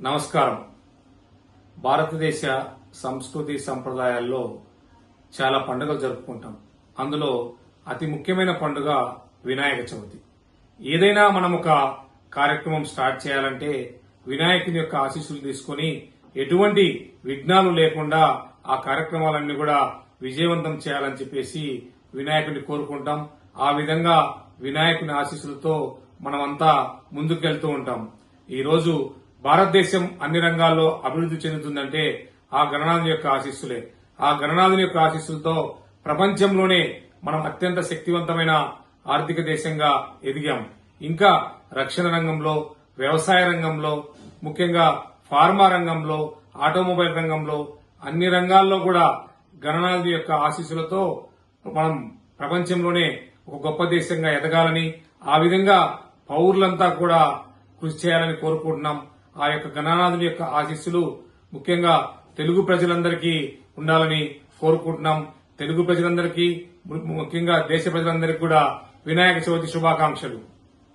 నమస్కారం. భారతదేశ సంస్కృతి సంప్రదాయాల్లో చాలా పండుగలు జరుపుకుంటాం. అందులో అతి ముఖ్యమైన పండుగ వినాయక చవితి. ఏదైనా మనం ఒక కార్యక్రమం స్టార్ట్ చేయాలంటే వినాయకుని యొక్క ఆశీస్సులు తీసుకొని ఎటువంటి విఘ్నాలు లేకుండా ఆ కార్యక్రమాలన్నీ కూడా విజయవంతం చేయాలని చెప్పేసి వినాయకుని కోరుకుంటాం. ఆ విధంగా వినాయకుని ఆశీస్సులతో మనమంతా ముందుకెళ్తూ ఉంటాం. ఈరోజు భారతదేశం అన్ని రంగాల్లో అభివృద్ధి చెందుతుందంటే ఆ గణనాథుని యొక్క ఆశీస్సులే. ఆ గణనాథుని యొక్క ఆశీస్సులతో ప్రపంచంలోనే మనం అత్యంత శక్తివంతమైన ఆర్థిక దేశంగా ఎదిగాం. ఇంకా రక్షణ రంగంలో వ్యవసాయ రంగంలో ముఖ్యంగా ఫార్మా రంగంలో ఆటోమొబైల్ రంగంలో అన్ని రంగాల్లో కూడా గణనాథుని యొక్క ఆశీస్సులతో మనం ప్రపంచంలోనే ఒక గొప్ప దేశంగా ఎదగాలని ఆ విధంగా పౌరులంతా కూడా కృషి చేయాలని కోరుకుంటున్నాం. ఆ యొక్క గణనాథుని యొక్క ఆశీస్సులు ముఖ్యంగా తెలుగు ప్రజలందరికీ ఉండాలని కోరుకుంటున్నాం. తెలుగు ప్రజలందరికీ ము- ముఖ్యంగా దేశ ప్రజలందరికీ కూడా వినాయక చవితి శుభాకాంక్షలు.